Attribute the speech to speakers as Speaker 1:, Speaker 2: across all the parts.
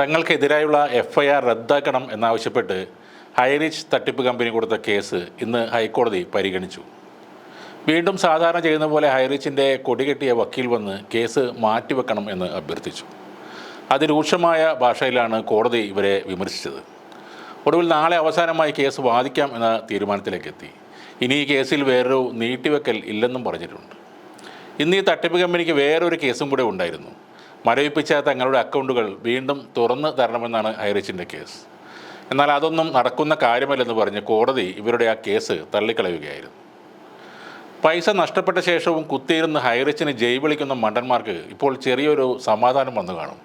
Speaker 1: തങ്ങൾക്കെതിരായുള്ള F I R റദ്ദാക്കണം എന്നാവശ്യപ്പെട്ട് Highrich തട്ടിപ്പ് കമ്പനി കൊടുത്ത കേസ് ഇന്ന് ഹൈക്കോടതി പരിഗണിച്ചു. വീണ്ടും സാധാരണ ചെയ്യുന്ന പോലെ ഹൈറിച്ചിന്റെ കൊടികെട്ടിയ വക്കീൽ വന്ന് കേസ് മാറ്റിവെക്കണം എന്ന് അഭ്യർത്ഥിച്ചു. അതിരൂക്ഷമായ ഭാഷയിലാണ് കോടതി ഇവരെ വിമർശിച്ചത്. ഒടുവിൽ നാളെ അവസാനമായി കേസ് വാദിക്കാം എന്ന തീരുമാനത്തിലേക്ക് എത്തി ഇനി ഈ കേസിൽ വേറൊരു നീട്ടിവെക്കൽ ഇല്ലെന്നും പറഞ്ഞിട്ടുണ്ട്. ഇന്ന് ഈ തട്ടിപ്പ് കമ്പനിക്ക് വേറൊരു കേസും കൂടെ ഉണ്ടായിരുന്നു. മരവിപ്പിച്ച തങ്ങളുടെ അക്കൗണ്ടുകൾ വീണ്ടും തുറന്ന് തരണമെന്നാണ് ഹൈറിച്ചിന്റെ കേസ്. എന്നാൽ അതൊന്നും നടക്കുന്ന കാര്യമല്ലെന്ന് പറഞ്ഞ് കോടതി ഇവരുടെ ആ കേസ് തള്ളിക്കളയുകയായിരുന്നു. പൈസ നഷ്ടപ്പെട്ട ശേഷവും കുത്തിയിരുന്ന് ഹൈറിച്ചിന് ജയ് വിളിക്കുന്ന മണ്ടന്മാർക്ക് ഇപ്പോൾ ചെറിയൊരു സമാധാനം വന്നു കാണും.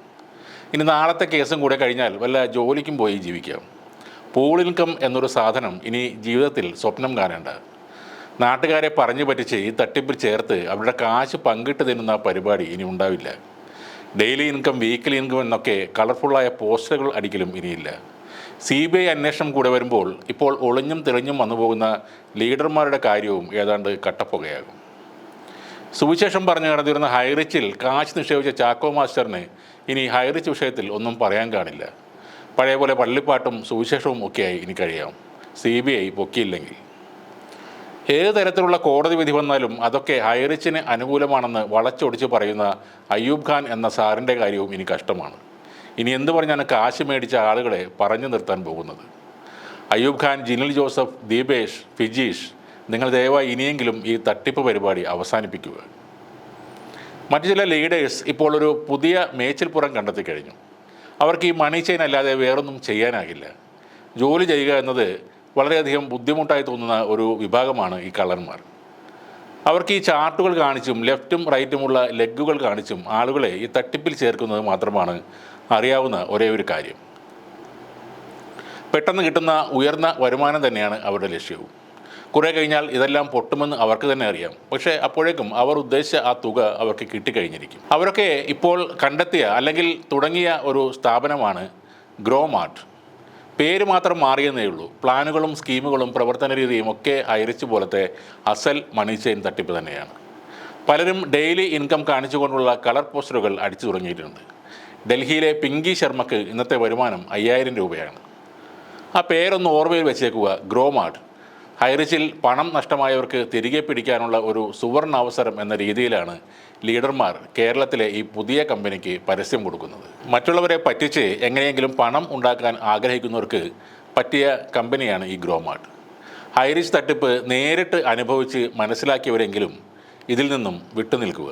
Speaker 1: ഇനി നാളത്തെ കേസും കൂടെ കഴിഞ്ഞാൽ വല്ല ജോലിക്കും പോയി ജീവിക്കാം. പൂൾ ഇൻകം എന്നൊരു സാധനം ഇനി ജീവിതത്തിൽ സ്വപ്നം കാണേണ്ട. നാട്ടുകാരെ പറഞ്ഞു പറ്റിച്ച് ഈ തട്ടിപ്പിൽ ചേർത്ത് അവരുടെ കാശ് പങ്കിട്ട് തിന്നുന്ന പരിപാടി ഇനി ഉണ്ടാവില്ല. ഡെയിലി ഇൻകം വീക്കിലി ഇൻകം എന്നൊക്കെ കളർഫുള്ളായ പോസ്റ്ററുകൾ അടിക്കലും ഇനിയില്ല. സി ബി ഐ അന്വേഷണം കൂടെ വരുമ്പോൾ ഇപ്പോൾ ഒളിഞ്ഞും തെളിഞ്ഞും വന്നു പോകുന്ന ലീഡർമാരുടെ കാര്യവും ഏതാണ്ട് കട്ടപ്പുകയാകും. സുവിശേഷം പറഞ്ഞു നടന്നിരുന്ന ഹൈറിച്ചിൽ കാശ് നിക്ഷേപിച്ച ചാക്കോ മാസ്റ്ററിന് ഇനി ഹൈറിച്ച് വിഷയത്തിൽ ഒന്നും പറയാൻ കാണില്ല. പഴയ പോലെ പള്ളിപ്പാട്ടും സുവിശേഷവും ഒക്കെയായി ഇനി കഴിയാം. സി ബി ഐ പൊക്കിയില്ലെങ്കിൽ. ഏത് തരത്തിലുള്ള കോടതി വിധി വന്നാലും അതൊക്കെ ഹൈറിച്ചിന് അനുകൂലമാണെന്ന് വളച്ചൊടിച്ച് പറയുന്ന അയ്യൂബ് ഖാൻ എന്ന സാറിന്റെ കാര്യവും ഇനി കഷ്ടമാണ്. ഇനി എന്ത് പറഞ്ഞാണ് കാശ് മേടിച്ച ആളുകളെ പറഞ്ഞു നിർത്താൻ പോകുന്നത്? അയ്യൂബ് ഖാൻ ജിനിൽ ജോസഫ് ദീപേഷ് ഫിജീഷ് നിങ്ങൾ ദയവായി ഇനിയെങ്കിലും ഈ തട്ടിപ്പ് പരിപാടി അവസാനിപ്പിക്കുക. മറ്റു ചില ലീഡേഴ്സ് ഇപ്പോൾ ഒരു പുതിയ മേച്ചിൽപ്പുറം കണ്ടെത്തി കഴിഞ്ഞു. അവർക്ക് ഈ മണി ചെയിൻ അല്ലാതെ വേറൊന്നും ചെയ്യാനാകില്ല. ജോലി ചെയ്യുക എന്നത് വളരെയധികം ബുദ്ധിമുട്ടായി തോന്നുന്ന ഒരു വിഭാഗമാണ് ഈ കള്ളന്മാർ. അവർക്ക് ഈ ചാർട്ടുകൾ കാണിച്ചും ലെഫ്റ്റും റൈറ്റുമുള്ള ലെഗുകൾ കാണിച്ചും ആളുകളെ ഈ തട്ടിപ്പിൽ ചേർക്കുന്നത് മാത്രമാണ് അറിയാവുന്ന ഒരേ ഒരു കാര്യം. പെട്ടെന്ന് കിട്ടുന്ന ഉയർന്ന വരുമാനം തന്നെയാണ് അവരുടെ ലക്ഷ്യവും. കുറേ കഴിഞ്ഞാൽ ഇതെല്ലാം പൊട്ടുമെന്ന് അവർക്ക് തന്നെ അറിയാം. പക്ഷേ അപ്പോഴേക്കും അവർ ഉദ്ദേശിച്ച ആ തുക അവർക്ക് കിട്ടിക്കഴിഞ്ഞിരിക്കും. അവരൊക്കെ ഇപ്പോൾ കണ്ടെത്തിയ അല്ലെങ്കിൽ തുടങ്ങിയ ഒരു സ്ഥാപനമാണ് ഗ്രോ മാർട്ട് പേര് മാത്രം മാറിയെന്നേ ഉള്ളൂ. പ്ലാനുകളും സ്കീമുകളും പ്രവർത്തന രീതിയും ഒക്കെ അയരിച്ചു പോലത്തെ അസൽ മണി ചെയിൻ തട്ടിപ്പ് തന്നെയാണ്. പലരും ഡെയിലി ഇൻകം കാണിച്ചുകൊണ്ടുള്ള കളർ പോസ്റ്ററുകൾ അടിച്ചു തുടങ്ങിയിട്ടുണ്ട്. ഡൽഹിയിലെ പിങ്കി ശർമ്മക്ക് ഇന്നത്തെ വരുമാനം അയ്യായിരം രൂപയാണ്. ആ പേരൊന്ന് ഓർമ്മയിൽ വെച്ചേക്കുക ഗ്രോമാർട്ട്. ഹൈറിച്ചിൽ പണം നഷ്ടമായവർക്ക് തിരികെ പിടിക്കാനുള്ള ഒരു സുവർണ അവസരം എന്ന രീതിയിലാണ് ലീഡർമാർ കേരളത്തിലെ ഈ പുതിയ കമ്പനിക്ക് പരസ്യം കൊടുക്കുന്നത്. മറ്റുള്ളവരെ പറ്റിച്ച് എങ്ങനെയെങ്കിലും പണം ഉണ്ടാക്കാൻ ആഗ്രഹിക്കുന്നവർക്ക് പറ്റിയ കമ്പനിയാണ് ഈ ഗ്രോമാർട്ട്. ഹൈറിച്ച് തട്ടിപ്പ് നേരിട്ട് അനുഭവിച്ച് മനസ്സിലാക്കിയവരെങ്കിലും ഇതിൽ നിന്നും വിട്ടുനിൽക്കുക.